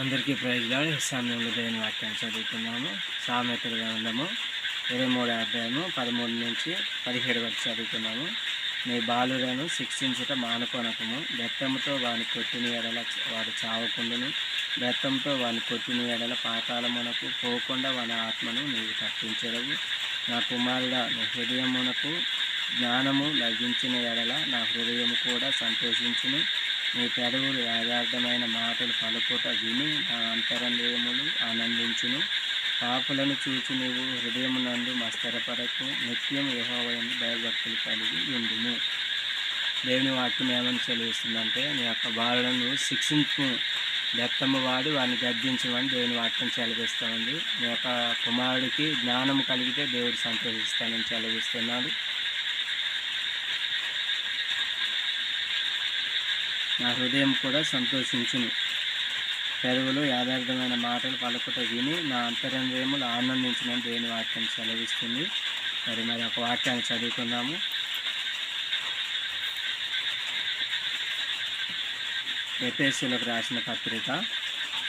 అందరికీ ప్రయోజనాలు సమయంలో దేవుని వాక్యాన్ని చదువుతున్నాము. సామెతల గ్రంథము ఇరవై మూడు అధ్యాయము పదమూడు నుంచి పదిహేడు వరకు చదువుతున్నాము. నీ బాలులను శిక్షించుట మానుకొనకము. బెత్తంతో వాని కొట్టిన ఎడల వాడు చావకుండును. బెత్తంతో వాని కొట్టిన ఎడల పాతాళమునకు పోకుండా వాని ఆత్మను నీవు తప్పించడవు నా కుమారుడ నీ హృదయమునకు జ్ఞానము లభించిన ఎడల నా హృదయము కూడా సంతోషించును. నీ పెదవులు యథార్థమైన మాటలు పలుకుట విని నా అంతరంగములు ఆనందించును. పాపులను చూచి నీవు హృదయమునందు మస్తరపరకు నిత్యం యెహోవాయందు భయభక్తులు కలిగి ఉండును దేవుని వాక్యం ఏమని సెలవిస్తుందంటే నీ యొక్క బాలులను శిక్షించు. దత్తమ్మ వాడి వారిని గద్దించమని దేవుని వాక్యం సెలవిస్తూ ఉంది నీ యొక్క కుమారుడికి జ్ఞానం కలిగితే దేవుడు సంతోషిస్తానని సెలవిస్తున్నాడు నా హృదయం కూడా సంతోషించును. పెరుగులు యాదార్థమైన మాటలు పలుకుట విని నా అంతరంగములు ఆనందించిన దేని వాక్యం సెలవిస్తుంది. మరి మరి ఒక వాక్యాన్ని చదువుకుందాము. ఎపిఎస్సీలకు రాసిన పత్రిక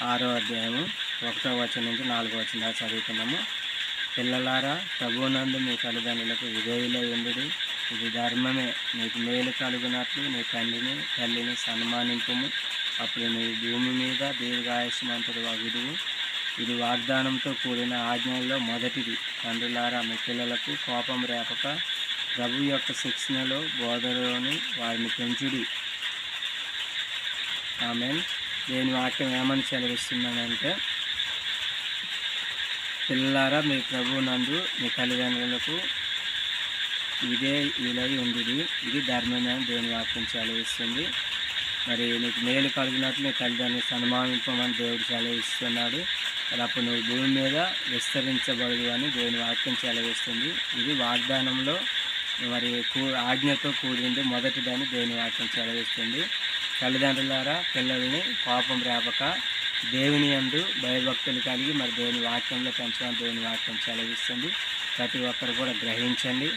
ఆరో అధ్యాయము ఒకటో వచనం నుంచి నాలుగో వచనం చదువుకున్నాము చదువుతున్నాము పిల్లలారా ప్రభునందు మీ తల్లిదండ్రులకు విధేయులై ఉండుడి. ఇది ధర్మమే. నీకు మేలు కలుగునట్లు నీ తండ్రిని తల్లిని సన్మానింపము. అప్పుడు నీ భూమి మీద దీర్ఘాయుష్మంతుడు విడువు ఇది వాగ్దానంతో కూడిన ఆజ్ఞల్లో మొదటిది. తండ్రులారా మీ పిల్లలకు కోపం రేపక ప్రభు యొక్క శిక్షణలో బోధలోని వారిని పెంచుడి. ఆమె దేని వాక్యం ఏమని సెలవిస్తున్నానంటే పిల్లలారా మీ ప్రభు నందు మీ తల్లిదండ్రులకు ఇదే ఇలై ఉంది ఇది ధర్మమే అని దేవుని వాక్యం సెలవిస్తుంది. మరి నీకు మేలు కలిగినట్లు నీ తల్లిదండ్రులు సన్మానింపమని దేవుడు సెలవిస్తున్నాడు. మరి అప్పుడు నువ్వు భూమి మీద విస్తరించబడదు అని దేవుని వాక్యం సెలవిస్తుంది. ఇది వాగ్దానంలో మరి కూ ఆజ్ఞతో కూడింది మొదటిదని దేవుని వాక్యం సెలవిస్తుంది. తల్లిదండ్రులారా పిల్లల్ని కోపం రేపక దేవుని అందు భయభక్తులు కలిగి మరి దేవుని వాక్యంలో పెంచడం దేవుని వాక్యం సెలవిస్తుంది. ప్రతి ఒక్కరు కూడా గ్రహించండి.